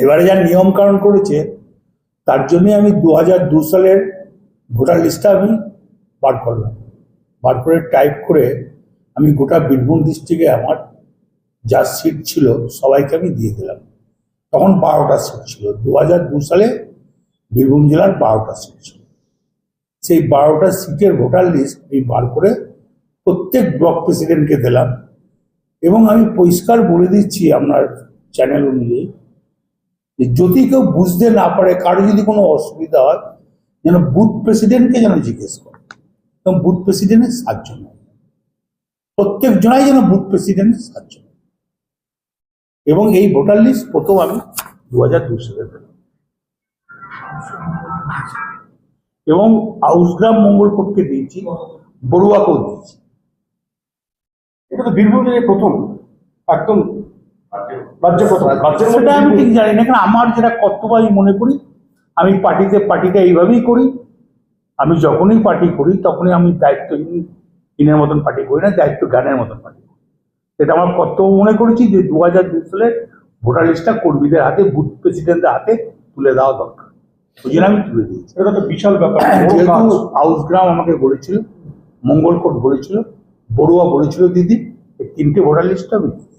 এবারে যা নিয়ম কানুন করেছে, তার জন্যই আমি দু হাজার দু সালের ভোটার লিস্টটা আমি বার করলাম। বার করে টাইপ করে আমি গোটা বীরভূম ডিস্ট্রিক্টে আমার যা সিট ছিল, সবাইকে আমি দিয়ে দিলাম। তখন বারোটা সিট ছিল। দু হাজার দু সালে বীরভূম জেলার বারোটা সিট ছিল। সেই বারোটা সিটের ভোটার লিস্ট আমি বার করে প্রত্যেক ব্লক প্রেসিডেন্টকে দিলাম এবং আমি পরিষ্কার বলে দিচ্ছি আপনার চ্যানেল অনুযায়ী যে যদি কেউ বুঝতে না পারে, কারও যদি কোনো অসুবিধা হয়, যেন বুথ প্রেসিডেন্টকে যেন জিজ্ঞেস করে। এবং বুথ প্রেসিডেন্টের সাহায্য নেয়। প্রত্যেক জনাই যেন বুথ প্রেসিডেন্টের সাহায্য নেয়। এবং এই ভোটার লিস্ট প্রথম আমি দু হাজার দু সালে এবং আউসগ্রাম মঙ্গলকোটকে দিয়েছি, বড়ুয়াকেও দিয়েছি। এটা তো বীরভূম জেলায় প্রথম, একদম সেটা আমি ঠিক জানি না কারণ আমার যেটা কর্তব্য আমি মনে করি আমি পার্টিতে পার্টিটা এইভাবেই করি। আমি যখনই পার্টি করি তখনই আমি দায়িত্বহীনের মতন পার্টি করি না দায়িত্ব জ্ঞানের মতন পার্টি করি। এটা আমার কর্তব্য মনে করেছি যে দু হাজার দু সালে ভোটার লিস্টটা কর্মীদের হাতে বুথ প্রেসিডেন্টের হাতে তুলে দেওয়া দরকার। ওই জন্য আমি তুলে দিয়েছি। এটা তো বিশাল ব্যাপার। বড় যেহেতু কাজ। আমাকে বলেছিল মঙ্গলকোট বলেছিল বড়ুয়া বলেছিল দিদি এই তিনটে ভোটার লিস্ট আমি দিই।